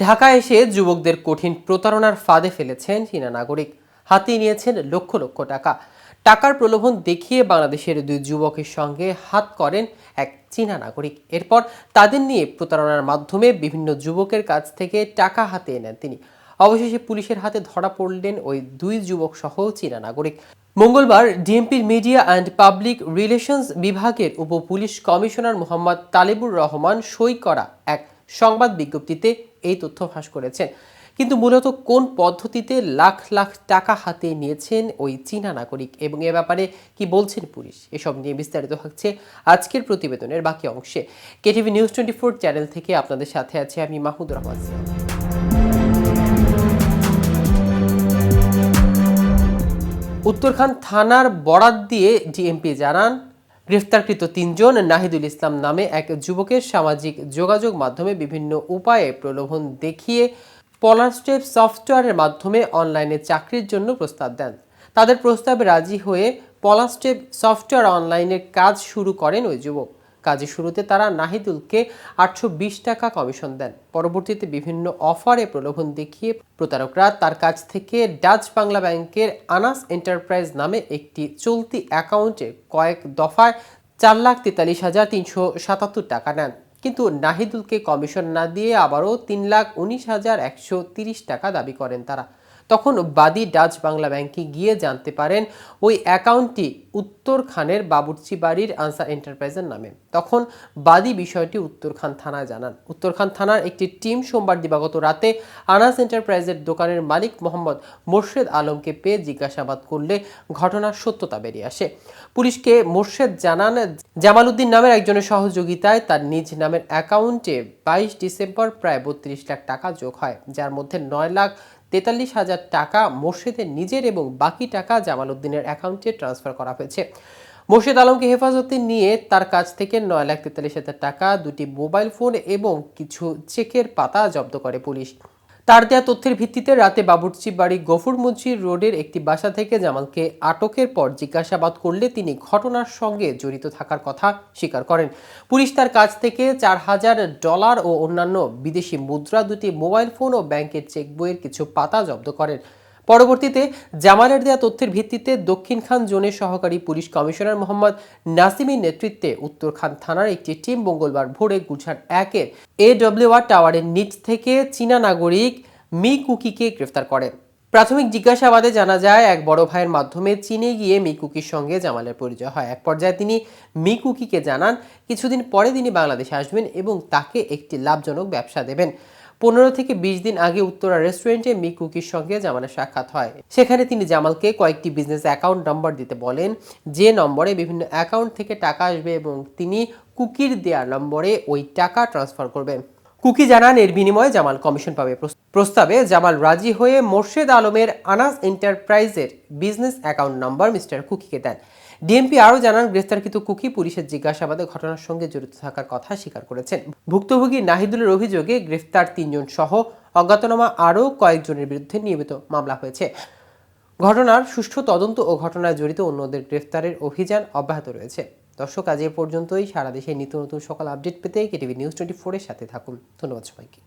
ঢাকায় এসে যুবকদের কঠিন প্রতারণার ফাঁদে ফেলেছেন চীনা নাগরিক। হাতিয়ে নিয়েছেন লক্ষ লক্ষ টাকা। টাকার প্রলোভন দেখিয়ে বাংলাদেশের দুই যুবকের সঙ্গে হাত করেন এক চীনা নাগরিক। এরপর তাদের নিয়ে প্রতারণার মাধ্যমে বিভিন্ন যুবকের কাছ থেকে টাকা হাতিয়ে নেন তিনি। অবশেষে পুলিশের হাতে ধরা পড়লেন ওই দুই যুবক সহ চীনা নাগরিক। মঙ্গলবার ডিএমপির মিডিয়া অ্যান্ড পাবলিক রিলেশনস বিভাগের উপ পুলিশ কমিশনার মোহাম্মদ তালেবুর রহমান সই করা এক সংবাদ বিজ্ঞপ্তিতে এই তথ্য ফাঁস করেছেন কিন্তু মূলত কোন পদ্ধতিতে লাখ লাখ টাকা হাতে নিয়েছেন ওই চীনা নাগরিক এবং এ ব্যাপারে কি বলছেন পুলিশ? এসব নিয়ে বিস্তারিত থাকছে আজকের প্রতিবেদনের বাকি অংশে। KTV news twenty four channel থেকে আপনাদের সাথে আছে আমি মাহমুদ রহমান। উত্তরখান থানার বরাত দিয়ে ডিএমপি জানান গ্রেফতারকৃত তিনজন নাহিদুল ইসলাম নামে এক যুবকের সামাজিক যোগাযোগ মাধ্যমে বিভিন্ন উপায়ে প্রলোভন দেখিয়ে পলাস্টেপ সফটওয়্যারের মাধ্যমে অনলাইনে চাকরির জন্য প্রস্তাব দেন। তাদের প্রস্তাবে রাজি হয়ে পলাস্টেপ সফটওয়্যার অনলাইনে কাজ শুরু করেন ওই যুবক। কাজের শুরুতে তারা নাহিদুলকে আটশো বিশ টাকা কমিশন দেন। পরবর্তীতে বিভিন্ন অফারে প্রলোভন দেখিয়ে প্রতারকরা তার কাছ থেকে ডাচ বাংলা ব্যাংকের আনাস এন্টারপ্রাইজ নামে একটি চলতি অ্যাকাউন্টে কয়েক দফায় চার লাখ তেতাল্লিশ হাজার তিনশো সাতাত্তর টাকা নেন। কিন্তু নাহিদুলকে কমিশন না দিয়ে আবারও তিন লাখ উনিশ হাজার একশো তিরিশ টাকা দাবি করেন তারা। তখন বাদী ডাচ বাংলা ব্যাংকে গিয়ে জানতে পারেন ওই অ্যাকাউন্টটি উত্তর খানের বাবুর্চি বাড়ির আনসার এন্টারপ্রাইজের নামে। তখন বাদী বিষয়টি উত্তর খান থানায় জানান। উত্তর খান থানার একটি টিম সোমবার দিবাগত রাতে আনাস এন্টারপ্রাইজের দোকানের মালিক মোহাম্মদ মোর্শেদ আলমকে পেয়ে জিজ্ঞাসাবাদ করলে ঘটনার সত্যতা বেরিয়ে আসে। পুলিশকে মোর্শেদ জানান, জামাল উদ্দিন নামের একজনের সহযোগিতায় তার নিজ নামের অ্যাকাউন্টে বাইশ ডিসেম্বর প্রায় বত্রিশ লাখ টাকা যোগ হয়, যার মধ্যে নয় লাখ তেতাল্লিশ হাজার টাকা মোর্শেদের নিজের এবং বাকি টাকা জামাল উদ্দিনের অ্যাকাউন্টে ট্রান্সফার করা হয়েছে। মোর্শেদ আলমকে হেফাজতে নিয়ে তার কাছ থেকে নয় লাখ তেতাল্লিশ হাজার টাকা, দুটি মোবাইল ফোন এবং কিছু চেকের পাতা জব্দ করে পুলিশ। তার দেয়া তথ্যের ভিত্তিতে রাতে বাবুর্চি বাড়ি গফুর মঞ্জির রোডের একটি বাসা থেকে জামালকে আটকের পর জিজ্ঞাসাবাদ করলে তিনি ঘটনার সঙ্গে জড়িত থাকার কথা স্বীকার করেন। পুলিশ তার কাছ থেকে চার হাজার ডলার ও অন্যান্য বিদেশি মুদ্রা দুটি মোবাইল ফোন ও ব্যাংকের চেক বইয়ের কিছু পাতা জব্দ করেন। পরবর্তীতে জামালের দেয়া তথ্যের ভিত্তিতে দক্ষিণ খান জোনের সহকারী পুলিশ কমিশনার মোহাম্মদ নাসিমের নেতৃত্বে উত্তরখান থানার একটি টিম মঙ্গলবার ভোরে গুলশান একের এডব্লিউআর টাওয়ারের নিচ থেকে চীনা নাগরিক মি কুকিকে গ্রেফতার করে। প্রাথমিক জিজ্ঞাসাবাদে জানা যায়, এক বড় ভাইয়ের মাধ্যমে চীনে গিয়ে মি কুকির সঙ্গে জামালের পরিচয় হয়। এক পর্যায়ে তিনি মিকুকিকে জানান, কিছুদিন পরে তিনি বাংলাদেশে আসবেন এবং তাকে একটি লাভজনক ব্যবসা দেবেন। পনেরো থেকে বিশ দিন আগে উত্তরা রেস্টুরেন্টে মি কুকির সঙ্গে জামালের সাক্ষাৎ হয়। সেখানে তিনি জামালকে কয়েকটি বিজনেস অ্যাকাউন্ট নম্বর দিতে বলেন। যে নম্বরে বিভিন্ন অ্যাকাউন্ট থেকে টাকা আসবে এবং তিনি কুকির দেয়া নম্বরে ওই টাকা ট্রান্সফার করবেন। কুকি জানান, এর বিনিময়ে জামাল কমিশন পাবে প্রস্তাবে জামাল রাজি হয়ে মোর্শেদ আলমের আনাস এন্টারপ্রাইজের বিজনেস অ্যাকাউন্ট নম্বর মিস্টার কুকিকে দেন। ডিএমপি আরও জানান, গ্রেফতারকৃত কুকি পুলিশের জিজ্ঞাসাবাদে ঘটনার সঙ্গে জড়িত থাকার কথা স্বীকার করেছেন। ভুক্তভোগী নাহিদুলের অভিযোগে গ্রেফতার তিনজন সহ অজ্ঞাতনামা আরও কয়েকজনের বিরুদ্ধে নিয়মিত মামলা হয়েছে। ঘটনার সুষ্ঠু তদন্ত ও ঘটনায় জড়িত অন্যদের গ্রেফতারের অভিযান অব্যাহত রয়েছে। দর্শক, আজ এ পর্যন্তই। সারা দেশে নিত্য নতুন সকল আপডেট পেতে কেটিভি নিউজ টোয়েন্টি ফোরের সাথে থাকুন। ধন্যবাদ সবাইকে।